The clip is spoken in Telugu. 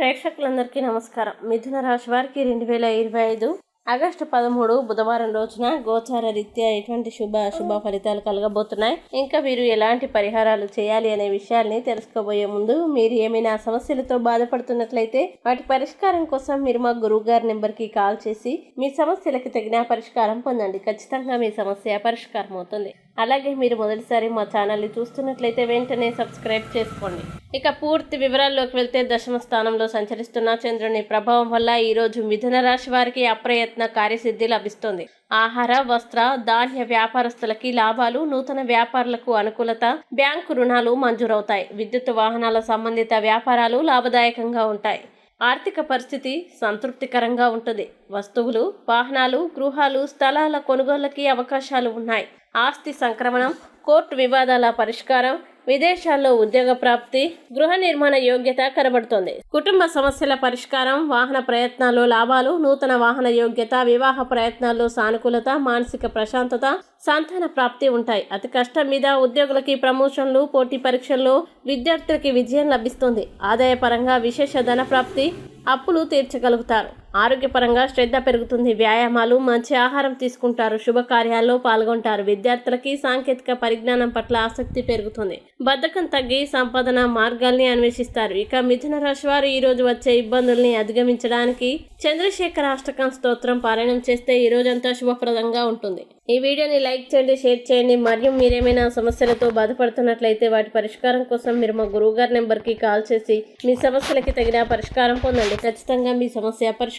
ప్రేక్షకులందరికీ నమస్కారం. మిథున రాశి వారికి రెండు వేల ఇరవై ఐదు ఆగస్టు పదమూడు బుధవారం రోజున గోచార రీత్యా ఎటువంటి శుభ అశుభ ఫలితాలు కలగబోతున్నాయి? ఇంకా మీరు ఎలాంటి పరిహారాలు చేయాలి అనే విషయాల్ని తెలుసుకోబోయే ముందు మీరు ఏమైనా సమస్యలతో బాధపడుతున్నట్లయితే వాటి పరిష్కారం కోసం మీరు మా గురువు గారి నెంబర్కి కాల్ చేసి మీ సమస్యలకు తగిన పరిష్కారం పొందండి. ఖచ్చితంగా మీ సమస్య పరిష్కారం అవుతుంది అలాగే మీరు మొదటిసారి మా ఛానల్ని చూస్తున్నట్లయితే వెంటనే సబ్స్క్రైబ్ చేసుకోండి. ఇక పూర్తి వివరాల్లోకి వెళ్తే దశమ స్థానంలో సంచరిస్తున్న చంద్రుని ప్రభావం వల్ల ఈరోజు మిథున రాశి వారికి అప్రయత్న కార్యసిద్ధి లభిస్తుంది. ఆహార వస్త్ర ధాన్య వ్యాపారస్తులకి లాభాలు నూతన వ్యాపారులకు అనుకూలత బ్యాంకు రుణాలు మంజూరవుతాయి. విద్యుత్ వాహనాల సంబంధిత వ్యాపారాలు లాభదాయకంగా ఉంటాయి. ఆర్థిక పరిస్థితి సంతృప్తికరంగా ఉంటుంది. వస్తువులు వాహనాలు గృహాలు స్థలాల కొనుగోళ్ళకి అవకాశాలు ఉన్నాయి. ఆస్తి సంక్రమణం కోర్టు వివాదాల పరిష్కారం విదేశాల్లో ఉద్యోగ ప్రాప్తి గృహ నిర్మాణ యోగ్యత కనబడుతోంది. కుటుంబ సమస్యల పరిష్కారం వాహన ప్రయత్నాల్లో లాభాలు నూతన వాహన యోగ్యత వివాహ ప్రయత్నాల్లో సానుకూలత మానసిక ప్రశాంతత సంతాన ప్రాప్తి ఉంటాయి. అతి కష్టం మీద ఉద్యోగులకి ప్రమోషన్లు పోటీ పరీక్షల్లో విద్యార్థులకి విజయం లభిస్తుంది. ఆదాయపరంగా విశేష ధన ప్రాప్తి అప్పులు తీర్చగలుగుతారు. ఆరోగ్యపరంగా శ్రద్ధ పెరుగుతుంది. వ్యాయామాలు మంచి ఆహారం తీసుకుంటారు. శుభకార్యాల్లో పాల్గొంటారు. విద్యార్థులకి సాంకేతిక పరిజ్ఞానం పట్ల ఆసక్తి పెరుగుతుంది. బద్ధకం తగ్గి సంపాదన మార్గాల్ని అన్వేషిస్తారు. ఇక మిథున రాశి వారు ఈ రోజు వచ్చే ఇబ్బందుల్ని అధిగమించడానికి చంద్రశేఖర అష్టకం స్తోత్రం పారాయణం చేస్తే ఈ రోజంతా శుభప్రదంగా ఉంటుంది. ఈ వీడియోని లైక్ చేయండి షేర్ చేయండి. మరియు మీరేమైనా సమస్యలతో బాధపడుతున్నట్లయితే వాటి పరిష్కారం కోసం మీరు మా గురువు గారి నెంబర్కి కాల్ చేసి మీ సమస్యలకి తగిన పరిష్కారం పొందండి. ఖచ్చితంగా మీ సమస్య పరిష్కారం